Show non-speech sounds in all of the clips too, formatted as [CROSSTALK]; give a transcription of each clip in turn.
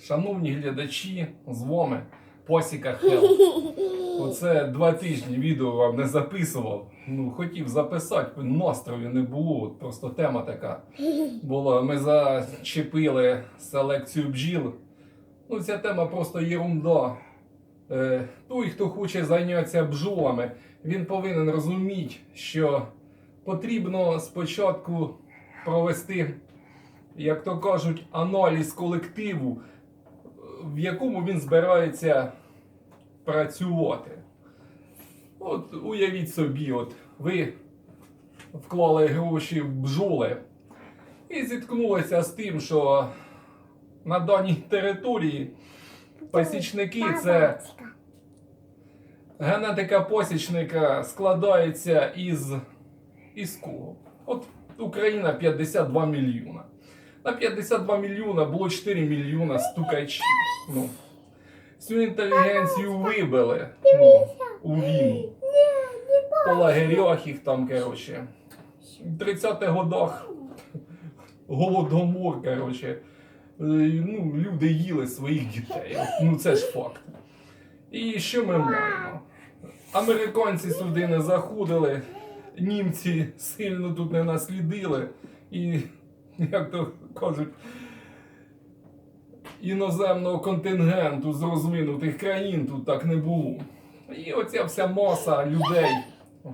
Шановні глядачі, з вами Посіка Хел. [LAUGHS] Оце два тижні відео вам не записував. Ну, хотів записати, настрою не було. От просто тема така була. Ми зачепили селекцію бджіл. Ну, ця тема просто єрунда. Е, той, хто хоче зайнятися бджолами, він повинен розуміти, що потрібно спочатку провести, як то кажуть, аналіз колективу, в якому він збирається працювати. От уявіть собі, от ви вклали гроші в бджоли і зіткнулися з тим, що на даній території пасічники це генетика посічника складається із, із кого? От Україна 52 мільйона. На 52 мільйона було 4 мільйона стукачів. Ну, всю інтелігенцію вибили ну, у війну. По лагерях їх там, коротше. В 30-х годах голодомор, коротше. Е, Ну, люди їли своїх дітей. Ну це ж факт. І що ми маємо? Американці сюди не заходили, німці сильно тут не наслідили. І, [LAUGHS] як то кажуть, іноземного контингенту з розвинутих країн тут так не було. І оця вся маса людей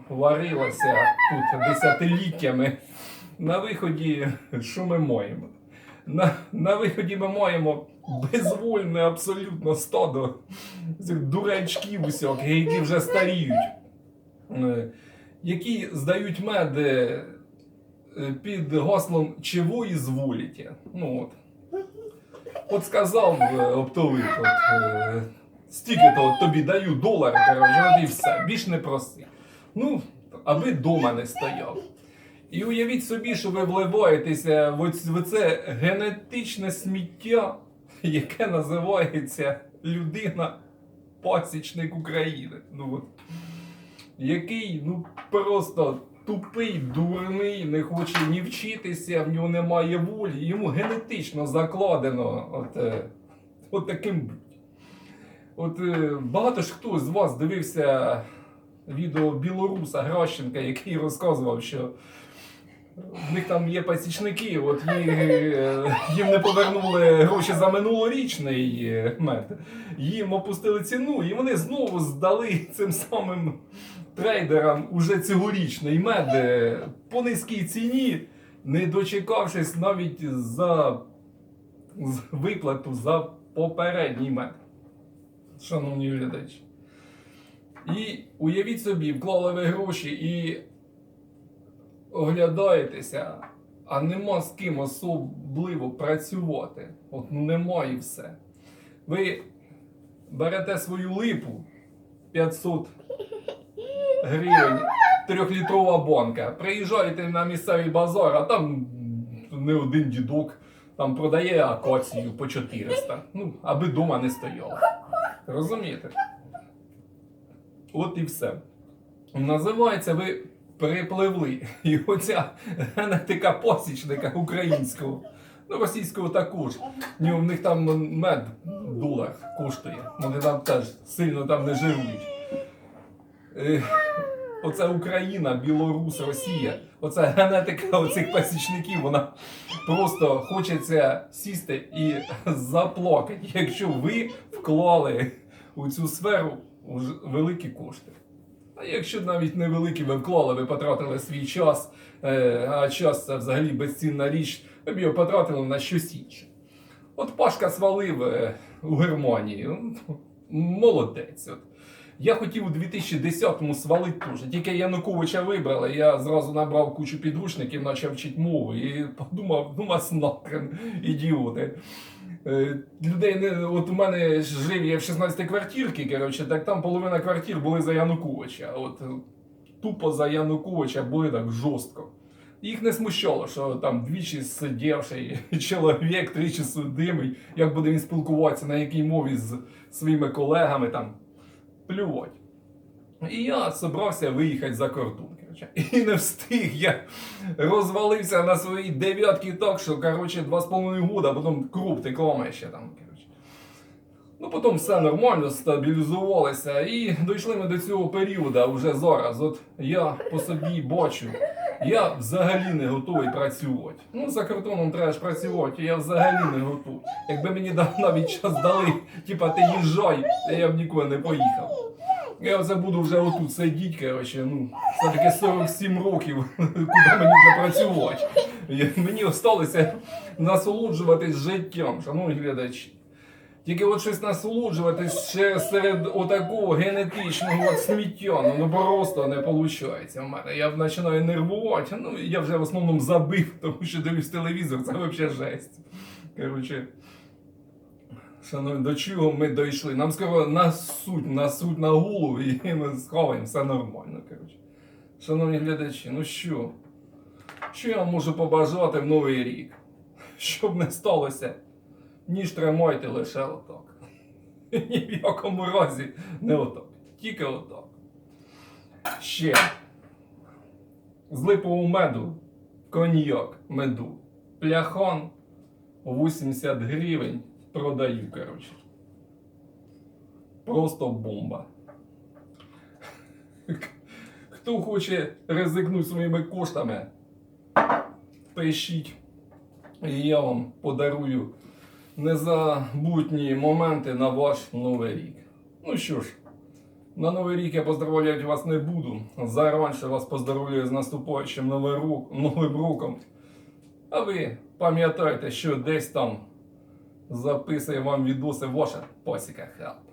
варилася тут десятиліттями. На виході, що ми маємо? На, на виході ми маємо безвольне абсолютно стадо цих дурачків усяких, які вже старіють, е, які здають мед е, під гаслом «Чего изволите?» Ну от. От сказав е, оптовик, от, е, стільки то тобі даю коротше, і все, більш не проси. Ну, аби дома не стояв. І уявіть собі, що ви вливаєтеся в це генетичне сміття, яке називається людина пасічник України. Ну, от, який ну, просто тупий, дурний, не хоче ні вчитися, в нього немає волі, йому генетично закладено от, е, от таким. От е, багато ж хто з вас дивився відео білоруса Гращенка, який розказував, що в них там є пасічники, от е, їм не повернули гроші за минулорічний е, мед. Їм опустили ціну, і вони знову здали цим самим трейдерам уже цьогорічний мед е, по низькій ціні, не дочекавшись навіть за виплату за попередній мед. Шановні глядачі. І уявіть собі, вклали ви гроші і оглядаєтеся, а нема з ким особливо працювати. От ну нема і все. Ви берете свою липу 500 гривень, трьохлітрова банка, приїжджаєте на місцевий базар, а там не один дідок там продає акацію по 400. Ну, аби дома не стояло. Розумієте? От і все. Називається ви перепливли. І оця генетика посічника українського, ну російського також. Ні, в них там мед долар коштує. Вони там теж сильно там не живуть. Е, Оце Україна, Білорусь, Росія. Оця генетика оцих пасічників, вона просто хочеться сісти і заплакати, якщо ви вклали у цю сферу великі кошти. А якщо навіть невеликі ви вклали, ви потратили свій час, е, а час це взагалі безцінна річ, ви б його потратили на щось інше. От Пашка свалив е, у Германії. Ну, Молодець. От. Я хотів у 2010-му свалити теж. Тільки Януковича вибрали, я зразу набрав кучу підручників, почав вчити мову і подумав, ну вас нахрен, ідіоти. Е, Людей не от у мене жив я в 16 квартирці, коротше, так там половина квартир були за Януковича. От е, тупо за Януковича були так жорстко. Їх не смущало, що там двічі сидівший [LAUGHS] чоловік, тричі судимий, як буде він спілкуватися, на якій мові з своїми колегами там плювать. І я собрався виїхати за кордон. Коротше. І не встиг. Я розвалився на своїй дев'ятки так, що коротше, два з половиною года, а потім круп текла ще там. Коротше. Ну, потім все нормально стабілізувалося. І дійшли ми до цього періоду вже зараз. От я по собі бачу, я взагалі не готовий працювати. Ну, за кордоном треба ж працювати, я взагалі не готовий. Якби мені навіть час дали, типа ти їжджай, я б нікуди не поїхав. Я оце буду вже отут сидіти, коротше, ну, все-таки 47 років, [LAUGHS] куди мені вже працювати. Мені осталося насолоджуватись життям, шановні глядачі. Тільки от щось насолоджуватись ще серед отакого генетичного от сміття, ну, ну просто не виходить в мене. Я починаю нервувати, ну я вже в основному забив, [LAUGHS] тому що дивлюсь телевізор, це взагалі жесть. Коротше, шановні, до чого ми дійшли? Нам скоро насуть, насуть на голову [LAUGHS] і ми сховаємо, все нормально. Коротше. Шановні глядачі, ну що? Що я можу побажати в новий рік? [LAUGHS] Щоб не сталося, ніж тримайте лише отак. [LAUGHS] Ні в якому разі не отак. Тільки отак. Ще. З липового меду. Коньяк меду. Пляхон 80 гривень продаю, коротше. Просто бомба. Хто хоче ризикнути своїми коштами, пишіть. І я вам подарую незабутні моменти на ваш новий рік. Ну що ж, на новий рік я поздравляти вас не буду. Заранше вас поздравляю з наступаючим новим роком. А ви пам'ятайте, що десь там записує вам відоси ваша пасіка хелп.